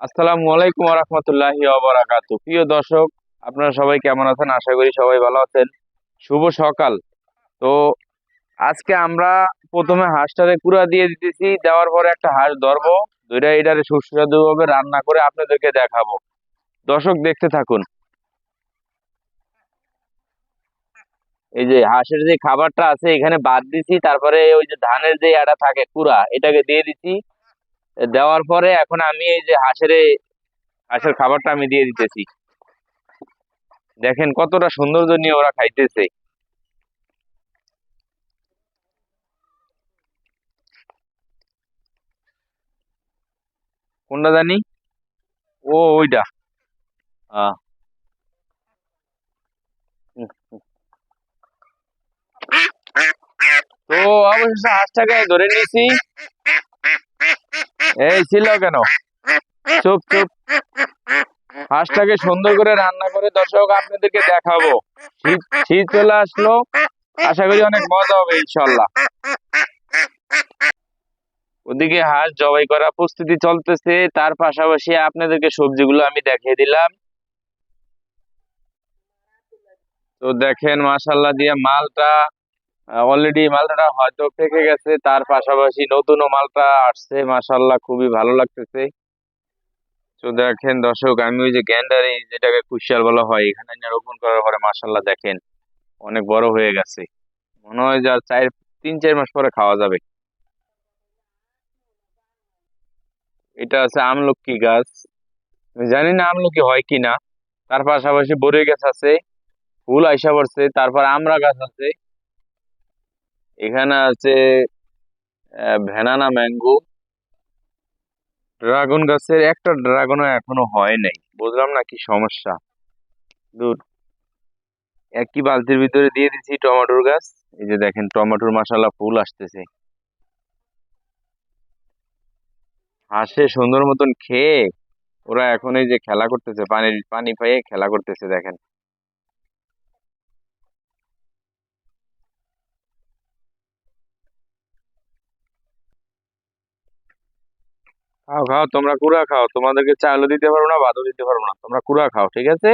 আসসালামু আলাইকুম রহমতুল্লাহি অবরাকাতু প্রিয় দর্শক, আপনারা সবাই কেমন আছেন? আশা করি সবাই ভালো আছেন। শুভ সকাল। তো আজকে আমরা প্রথমে হাঁসটারে কুড়া দিয়ে দিতেছি। দেওয়ার পরে একটা হাঁস ধরবো দুইটা এটারে সুস্বাদু ভাবে রান্না করে আপনাদেরকে দেখাবো। দর্শক, দেখতে থাকুন। এই যে হাঁসের যে খাবারটা আছে, এখানে বাদ দিছি। তারপরে ওই যে ধানের যে আটা থাকে কুড়া, এটাকে দিয়ে দিছি দেওয়ার পরে এখন আমি এই যে হাঁসের হাঁসের খাবারটা আমি দিয়ে দিতেছি। দেখেন কতটা সৌন্দর্য নিয়ে ওরা খাইতেছে। কোনটা জানি? ও, ওইটা। আহ। তো অবশেষে হাঁসটাকে ধরে নিয়েছি। এই ছিল কেন? চুপ চুপ। হাঁসটাকে সুন্দর করে রান্না করে দর্শক আপনাদেরকে দেখাবো। শীত শীত চলে আসলো। আশা করি অনেক মজা হবে ইনশাল্লাহ ওদিকে হাঁস জবাই করা প্রস্তুতি চলতেছে। তার পাশাপাশি আপনাদেরকে সবজিগুলো আমি দেখিয়ে দিলাম। তো দেখেন মাশাল্লাহ দিয়ে মালটা অলরেডি মালটা হয়তো পেকে গেছে, তার পাশাপাশি নতুনও মালটা আসছে মাশাল্লাহ খুবই ভালো লাগতেছে। তো দেখেন দর্শক, আমি ওই যে গ্যান্ডারি যেটাকে কুশিয়াল বলা হয়, এখানে রোপণ করার পরে মাশাল্লাহ দেখেন অনেক বড় হয়ে গেছে। মনে হয় যে আর চার, তিন, চার মাস পরে খাওয়া যাবে। এটা আছে আমলকি গাছ। জানি না আমলকি হয় কি না তার পাশাপাশি বরই গাছ আছে, ফুল আইসা পড়ছে, তারপর আমরা গাছ আছে। এখানে আছে ভ্যানানা ম্যাঙ্গো। ড্রাগন গাছের, একটা ড্রাগনও এখনও হয় নাই। বুঝলাম না কি সমস্যা। দূর। একই বালতির ভিতরে দিয়ে দিচ্ছি টমেটোর গাছ। এই যে দেখেন, টমেটোর মাসালা ফুল আসতেছে। হাসে সুন্দর মতন খেয়ে ওরা এখন এই যে খেলা করতেছে, পানির, পানি পেয়ে খেলা করতেছে, দেখেন। খাও খাও, তোমরা কুড়া খাও। তোমাদেরকে চালও দিতে পারব না বাদও দিতে পারব না। তোমরা কুড়া খাও, ঠিক আছে?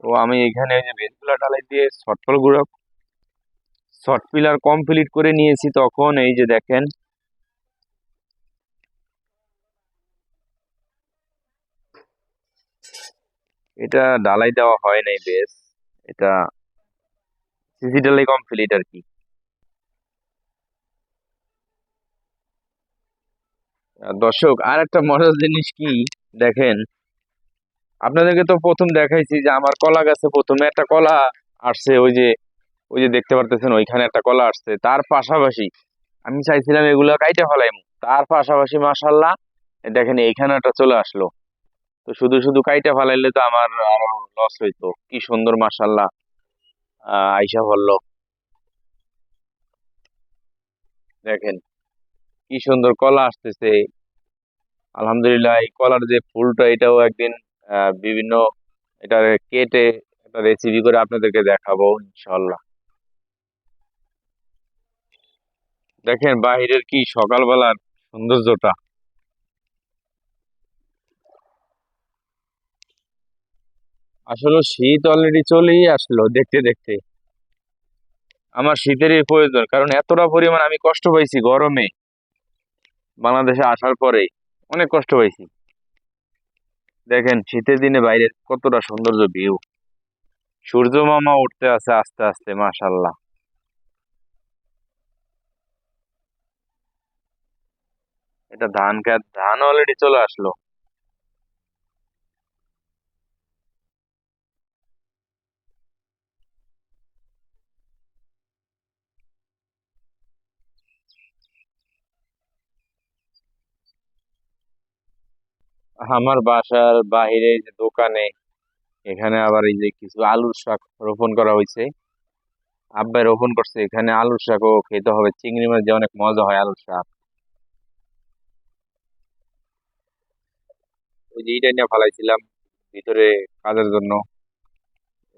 তো আমি এখানে ওই যে ভেজগুলা ডালাই দিয়ে শর্টফল গুঁড়া শর্ট পিলার কমপ্লিট করে নিয়েছি তখন, এই যে দেখেন। এটা ডালাই দেওয়া হয় নাই, বেশ। এটা সিসি ডালাই কমপ্লিট আর কি। দর্শক আর একটা মজার জিনিস কি? দেখেন, আপনাদেরকে তো প্রথম দেখাইছি যে আমার কলা গাছে প্রথমে একটা কলা আসছে, ওই যে ওই যে দেখতে পারতেছেন, ওইখানে একটা কলা আসছে। তার পাশাপাশি আমি চাইছিলাম এগুলো কাইটে ফেলাইম। তার পাশাপাশি মাশাল্লাহ দেখেন এইখানে একটা চলে আসলো। তো শুধু শুধু কাইটে ফেলাইলে তো আমার আরও লস হইতো। কি সুন্দর মাশাল্লাহ আহ, আইসা বলল দেখেন কি সুন্দর কলা আসতেছে। আলহামদুলিল্লাহ, এই কলার যে ফুলটা, এটাও একদিন বিভিন্ন এটা কেটে একটা রেসিপি করে আপনাদেরকে দেখাবো ইনশাল্লাহ দেখেন বাহিরের কি সকালবেলার সৌন্দর্যটা। আসলে শীত অলরেডি চলেই আসলো, দেখতে দেখতে। আমার শীতেরই প্রয়োজন, কারণ এতটা পরিমাণ আমি কষ্ট পাইছি গরমে। বাংলাদেশে আসার পরে অনেক কষ্ট পাইছি দেখেন, শীতের দিনে বাইরে কতটা সৌন্দর্য ভিউ সূর্য মামা উঠতে আছে আস্তে আস্তে মাশাল্লাহ এটা ধান খেত ধান অলরেডি চলে আসলো। আমার বাসার বাহিরে যে দোকানে, এখানে আবার এই যে কিছু আলুর শাক রোপণ করা হয়েছে আব্বাই রোপণ করছে, এখানে আলুর শাকও খেতে হবে। চিংড়ি মাছ দিয়ে অনেক মজা হয় আলুর শাক। ওই যে ইটা নিয়ে ফালাইছিলাম ভিতরে কাজের জন্য।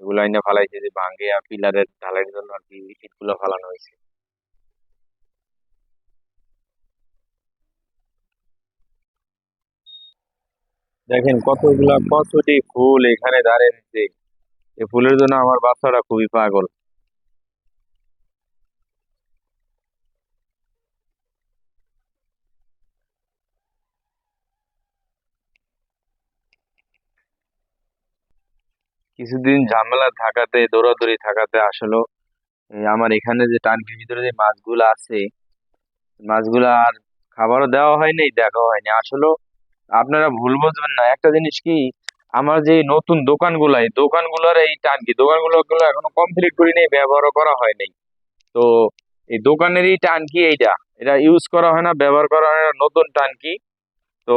এগুলো এনে ফালাইছে যে ভাঙ্গে আর পিলারের ঢালাইয়ের জন্য আর কি ইটগুলো ফালানো হয়েছে দেখেন কতগুলা কচুটি ফুল এখানে দাঁড়িয়ে এই ফুলের জন্য আমার বাচ্চাটা খুবই পাগল। কিছুদিন ঝামেলা থাকাতে, দৌড়াদৌড়ি থাকাতে আসলে। আমার এখানে যে টাঙ্কির ভিতরে যে মাছগুলো আছে, মাছগুলো আর খাবারও দেওয়া হয়নি, দেখাও হয়নি। আসলে আপনারা ভুল বুঝবেন না। একটা জিনিস কি, আমার যে নতুন দোকানগুলো, এই দোকানগুলোর এই টাঙ্কি দোকানগুলো গুলো এখনও কমপ্লিট করি নেই ব্যবহারও করা হয় নাই। তো এই দোকানের এই কি এইটা? এটা ইউজ করা হয় না, ব্যবহার করা হয় না, নতুন টান কি? তো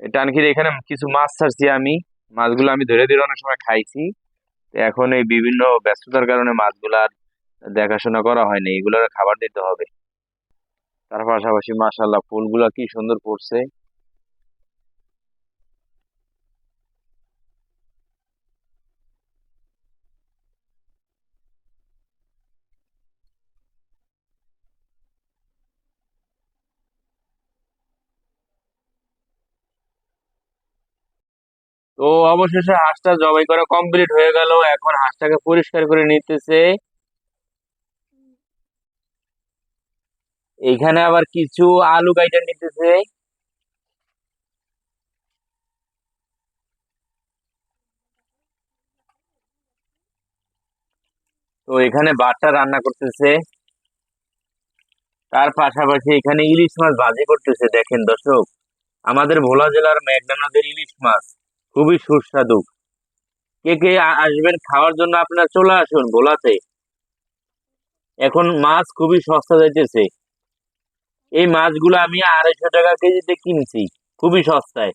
এই টাঙ্কির এখানে কিছু মাছ ছাড়ছি আমি। মাছগুলো আমি ধরে ধরে অনেক সময় খাইছি। এখন এই বিভিন্ন ব্যস্ততার কারণে মাছগুলার দেখাশোনা করা হয়নি এগুলোর খাবার দিতে হবে। তার পাশাপাশি মাশাল্লাহ ফুলগুলা কি সুন্দর ফুটছে তো অবশেষে হাঁসটা জবাই করা কমপ্লিট হয়ে গেল। এখন হাঁসটাকে পরিষ্কার করে নিতেছে। এইখানে আবার কিছু আলু কাইটা নিতেছে। তো এখানে ভাতটা রান্না করতেছে। তার পাশাপাশি এখানে ইলিশ মাছ ভাজি করতেছে, দেখেন দর্শক। আমাদের ভোলা জেলার মেঘনা ইলিশ মাছ। খুবই সুস্বাদু। কে কে আসবেন খাওয়ার জন্য আপনারা চলে আসুন ভোলাতে। এখন মাছ খুবই সস্তা যাইতেছে। এই মাছগুলো আমি আড়াইশো টাকা কেজিতে কিনছি, খুবই সস্তায়।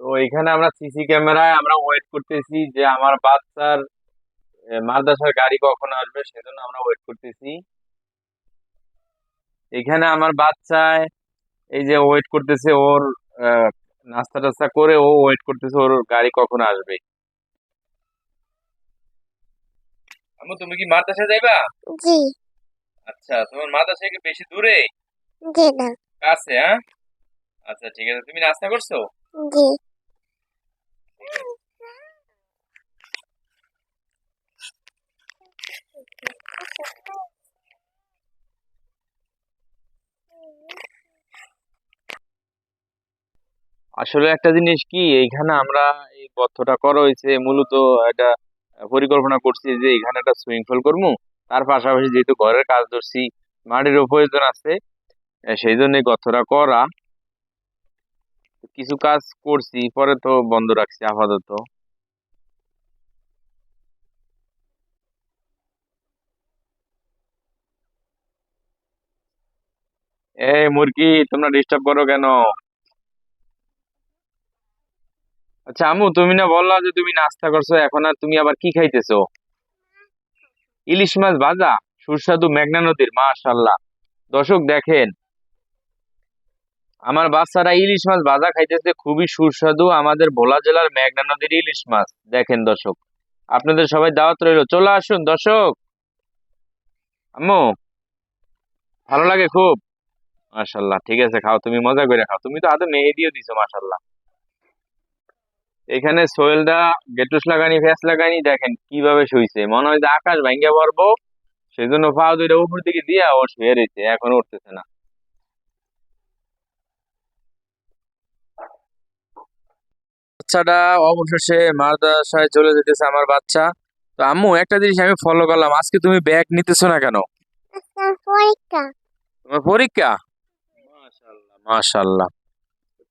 তো এখানে আমরা সিসি ক্যামেরায় আমরা ওয়েট করতেছি যে আমার বাচ্চার মাদ্রাসার গাড়ি কখন আসবে সেজন্য আমরা ওয়েট করতেছি। এখানে আমার বাচ্চায় এই যে ওয়েট করতেছে ওর নাস্তা টাস্তা করে ও ওয়েট করতেছে ওর গাড়ি কখন আসবে। আম্মু তুমি কি মাদ্রাসায় যাইবা? জি। আচ্ছা তোমার মাদ্রাসা কি বেশি দূরে? জি না। কাছে হ্যাঁ? আচ্ছা ঠিক আছে। তুমি নাস্তা করছ? জি। আসলে একটা জিনিস কি, এইখানে আমরা এই গর্তটা করা হয়েছে, মূলত একটা পরিকল্পনা করছি যে এখানে একটা সুইমিং পুল করব। তার পাশাপাশি যেহেতু ঘরের কাজ ধরছি মাটিরও প্রয়োজন আছে সেই জন্য গর্তটা করা। কিছু কাজ করছি, পরে তো বন্ধ রাখছি আপাতত। এই মুরগি, তোমরা ডিস্টার্ব করো কেন? আচ্ছা আম্মু, তুমি না বললা যে তুমি নাস্তা করছ, এখন আর তুমি আবার কি খাইতেছো? ইলিশ মাছ ভাজা, সুস্বাদু মেঘনা নদীর মাশাল্লাহ দর্শক, দেখেন, আমার বাচ্চারা ইলিশ মাছ ভাজা খাইতেছে, খুবই সুস্বাদু আমাদের ভোলা জেলার মেঘনা নদীর ইলিশ মাছ। দেখেন দর্শক, আপনাদের সবাই দাওয়াত রইল। চলে আসুন দর্শক। আম্মু, ভালো লাগে খুব। মাশাল্লাহ ঠিক আছে খাও তুমি মজা করে খাও। তুমি তো হাতে মেহেদিও দিছো মাশাল্লাহ এখানে সোহেলদা গেটুস লাগানি ফ্যাস লাগানি দেখেন কীভাবে শুইছে। মনে হয় যে আকাশ ভাঙ্গা পড়ব সেই জন্য পা দুইটা উপর দিকে দিয়া ও শুয়ে রয়েছে এখন উঠতেছে না। বাচ্চাটা অবশেষে মাদ্রাসায় চলে যেতেছে আমার বাচ্চা। তো আম্মু একটা জিনিস আমি ফলো করলাম আজকে তুমি ব্যাগ নিতেছো না কেন? পরীক্ষা। তোমার পরীক্ষা? মাশাল্লাহ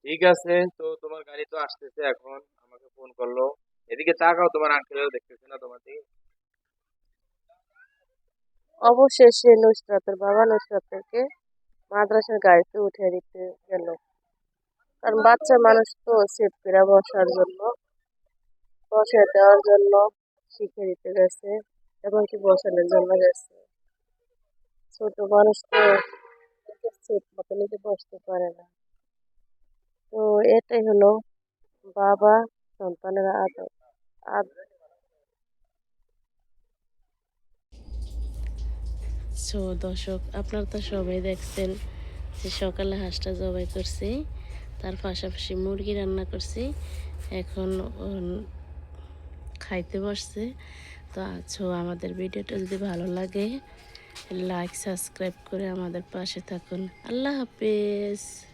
ঠিক আছে তো তোমার গাড়ি তো আসতেছে এখন আমাকে ফোন করল। এদিকে তাকাও তোমার আঙ্কেলও দেখতেছে না তোমার দিকে অবশেষে নুসরাতের বাবা নুসরাতকে মাদ্রাসার গাড়িতে উঠে দিতে গেল। কারণ বাচ্চা মানুষ তো সেট করে বসার জন্য বসে দেওয়ার জন্য শিখে দিতে গেছে এমনকি বসানোর জন্য গেছে। ছোট মানুষ তো সেট মতো নিজে বসতে পারে না। তো এটাই হলো বাবা সন্তানের আদর। আদ সো দর্শক, আপনারা তো সবাই দেখছেন যে সকালে হাঁসটা জবাই করছি, তার পাশাপাশি মুরগি রান্না করছি, এখন খাইতে বসছে। তো আছো আমাদের ভিডিওটা যদি ভালো লাগে লাইক সাবস্ক্রাইব করে আমাদের পাশে থাকুন। আল্লাহ হাফেজ।